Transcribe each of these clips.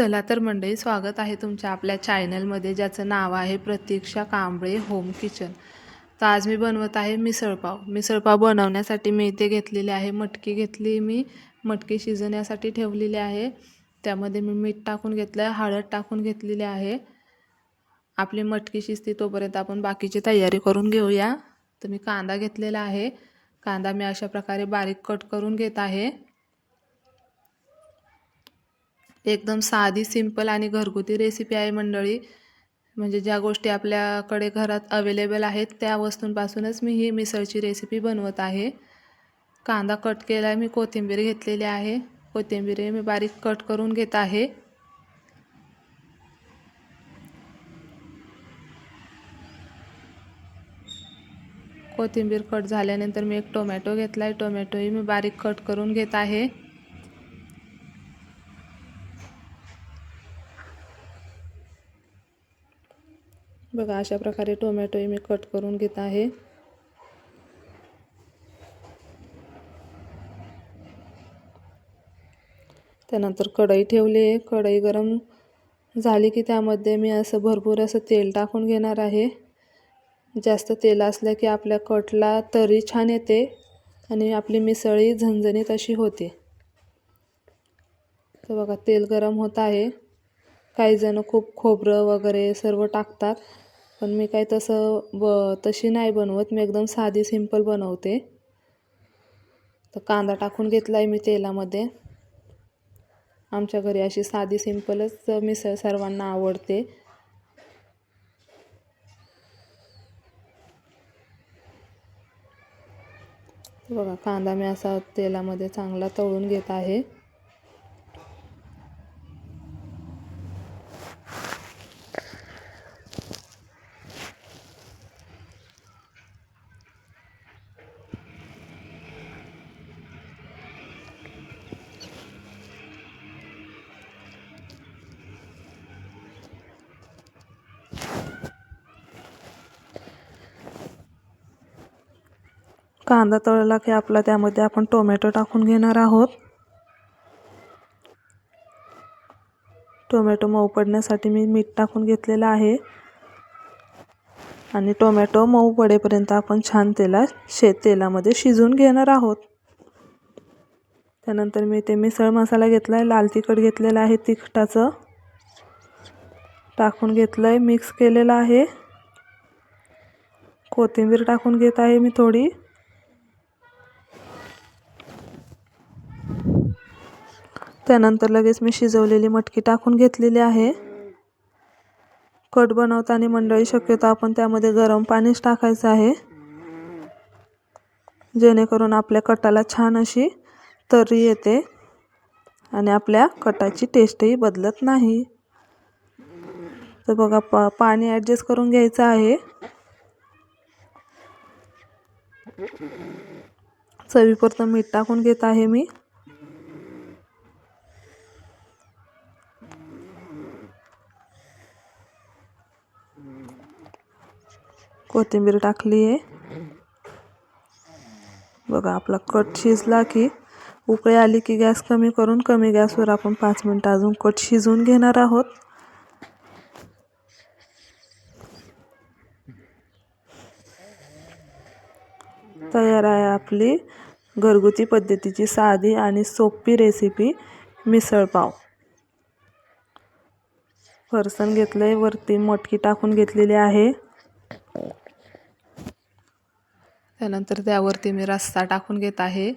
चला तर मंडळी स्वागत आहे तुमच्या आपल्या चॅनलमध्ये ज्याचं नाव आहे प्रतीक्षा कांबळे होम किचन तर आज मी बनवत आहे मिसळपाव मिसळपाव बनवण्यासाठी मी इथे घेतलेले आहे मटकी घेतली मी. मटकी शिजवण्यासाठी ठेवलेली आहे. त्यामध्ये मी मीठ टाकून घेतलं आहे हळद टाकून घेतलेली आहे. आपली मटकी शिजते तोपर्यंत आपण बाकीची तयारी करून घेऊया. तर मी कांदा घेतलेला आहे. कांदा मी अशा प्रकारे बारीक कट करून घेत आहे. एकदम साधी सिंपल आणि घरगुती रेसिपी आहे मंडळी. म्हणजे ज्या गोष्टी आपल्याकडे घरात अवेलेबल आहेत त्या वस्तूंपासूनच मी ही मिसळची रेसिपी बनवत आहे. कांदा कट केला आहे मी कोथिंबीर घेतलेली आहे. कोथिंबीर मी बारीक कट करून घेत आहे. कोथिंबीर कट झाल्यानंतर मी एक टोमॅटो घेतला आहे टोमॅटोही मी बारीक कट करून घेत आहे. बघा अशा प्रकारे टोमॅटोही मी कट करून घेत आहे. त्यानंतर कढई ठेवली आहे. कढई गरम झाली की त्यामध्ये मी असं भरपूर असं तेल टाकून घेणार आहे. जास्त तेल असलं की आपल्या कटला तरी छान येते आणि आपली मिसळी झणझणीत अशी होते. तर बघा तेल गरम होत आहे. काही जण खूप खोबरं वगैरे सर्व टाकतात. पण मी काही तसं ब तशी नाही बनवत. मी एकदम साधी सिंपल बनवते. तर कांदा टाकून घेतला आहे मी तेलामध्ये. आमच्या घरी अशी साधी सिंपलच मिसळ सर्वांना आवडते. बघा कांदा मी असा तेलामध्ये चांगला तळून घेत आहे. कांदा तळला की आपला त्यामध्ये आपण टोमॅटो टाकून घेणार आहोत. टोमॅटो मऊ पडण्यासाठी मी मीठ टाकून घेतलेलं आहे. आणि टोमॅटो मऊ पडेपर्यंत आपण छान तेला शे तेलामध्ये शिजवून घेणार आहोत. त्यानंतर मी ते मिसळ मसाला घेतला आहे लाल तिखट घेतलेलं आहे तिखटाचं. टाकून घेतलं आहे मिक्स केलेलं आहे. कोथिंबीर टाकून घेत आहे मी थोडी. त्यानंतर लगेच मी शिजवलेली मटकी टाकून घेतलेली आहे. कट बनवताना मंडळी शक्यतो आपण त्यामध्ये गरम पाणीच टाकायचं आहे. जेणेकरून आपल्या कटाला छान अशी तरी येते आणि आपल्या कटाची टेस्टही बदलत नाही. तर बघा पा पाणी ॲडजस्ट करून घ्यायचं आहे. चवीपुरतं मीठ टाकून घेत आहे मी. कोथिंबीर टाकली आहे. बघा आपला कट शिजला की उकळी आली की गॅस कमी करून कमी गॅसवर आपण पाच मिनटं अजून कट शिजवून घेणार आहोत. तयार आहे आपली घरगुती पद्धतीची साधी आणि सोपी रेसिपी मिसळपाव फरसन घेतलं आहे वरती मटकी टाकून घेतलेली आहे. त्यानंतर त्यावरती मी रस्सा टाकून घेत आहे.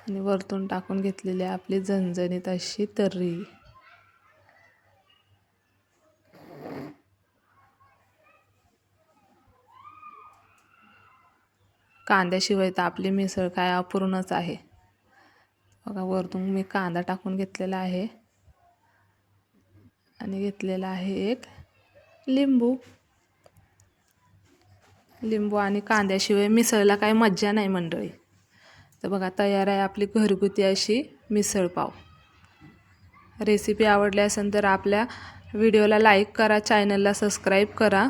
आणि वरतून टाकून घेतलेली आहे आपली झणझणीत अशी तर्री. कांद्याशिवाय तर आपली मिसळ काय अपूर्णच आहे. बघा वरतून मी कांदा टाकून घेतलेला आहे. आणि घेतलेला आहे एक लिंबू. लिंबू आणि कांद्याशिवाय मिसळला काही मज्जा नाही मंडळी. तर बघा तयार आहे आपली घरगुती अशी मिसळपाव रेसिपी आवडली असेल तर आपल्या व्हिडिओला लाईक करा चॅनलला सबस्क्राईब करा.